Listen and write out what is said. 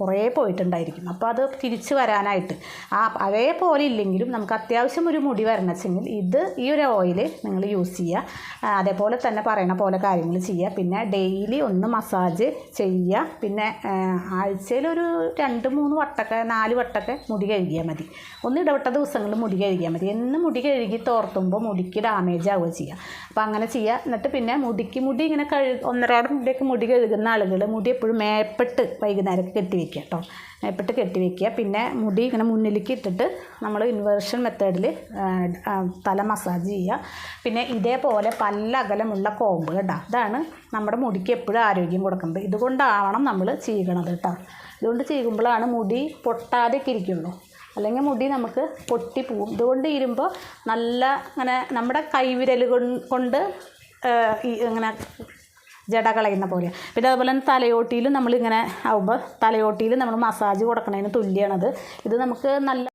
കുറേ പോയിട്ടുണ്ടായിരിക്കും. അപ്പോൾ അത് തിരിച്ചു വരാനായിട്ട്. ആ അതേപോലെ ഇല്ലെങ്കിലും നമുക്ക് അത്യാവശ്യം ഒരു മുടി വരണമെച്ചെങ്കിൽ ഇത് ഈ ഒരു ഓയിൽ നിങ്ങൾ യൂസ് ചെയ്യുക. അതേപോലെ തന്നെ പറയണ പോലെ കാര്യങ്ങൾ ചെയ്യുക. പിന്നെ ഡെയിലി ഒന്ന് മസാജ് ചെയ്യുക. പിന്നെ ആഴ്ചയിൽ ഒരു രണ്ട് മൂന്ന് വട്ടൊക്കെ നാല് വട്ടൊക്കെ മുടി കഴുകിയാൽ മതി. ഒന്ന് ഇടവിട്ട ദിവസങ്ങളിൽ മുടി കഴുകിയാൽ മതി. എന്ന് മുടി കഴുകി തോർത്തുമ്പോൾ മുടിക്ക് ഡാമേജ് ആവുക ചെയ്യുക അപ്പോൾ അങ്ങനെ ചെയ്യുക. എന്നിട്ട് പിന്നെ മുടിക്ക് മുടി ഇങ്ങനെ കഴു ഒന്നരാട് മുടിയൊക്കെ മുടി കഴുകുന്ന ആളുകൾ മുടി എപ്പോഴും മേപ്പെട്ട് വൈകുന്നേരം കെട്ടി വെക്കുക കേട്ടോ. മേപ്പെട്ട് കെട്ടി വെക്കുക പിന്നെ മുടി ഇങ്ങനെ മുന്നിലേക്ക് ഇട്ടിട്ട് നമ്മൾ ഇൻവേർഷൻ മെത്തേഡിൽ തല മസാജ് ചെയ്യുക. പിന്നെ ഇതേപോലെ പല അകലമുള്ള കോമ്പ് കേട്ടോ. ഇതാണ് നമ്മുടെ മുടിക്ക് എപ്പോഴും ആരോഗ്യം കൊടുക്കുന്നത്. ഇതുകൊണ്ടാവണം നമ്മൾ ചെയ്യണത് കേട്ടോ. ഇതുകൊണ്ട് ചെയ്യുമ്പോഴാണ് മുടി പൊട്ടാതെയൊക്കെ ഇരിക്കുള്ളൂ. അല്ലെങ്കിൽ മുടി നമുക്ക് പൊട്ടിപ്പോവും ഇതുകൊണ്ട് ഇരുമ്പോൾ നല്ല ഇങ്ങനെ നമ്മുടെ കൈവിരൽ കൊണ്ട് ഇങ്ങനെ ജട കളയുന്ന പോലെ. പിന്നെ അതുപോലെ തന്നെ തലയോട്ടിയിലും നമ്മളിങ്ങനെ ആവുമ്പോൾ തലയോട്ടിയിൽ നമ്മൾ മസാജ് കൊടുക്കണതിന് തുല്യമാണത് ഇത് നമുക്ക് നല്ല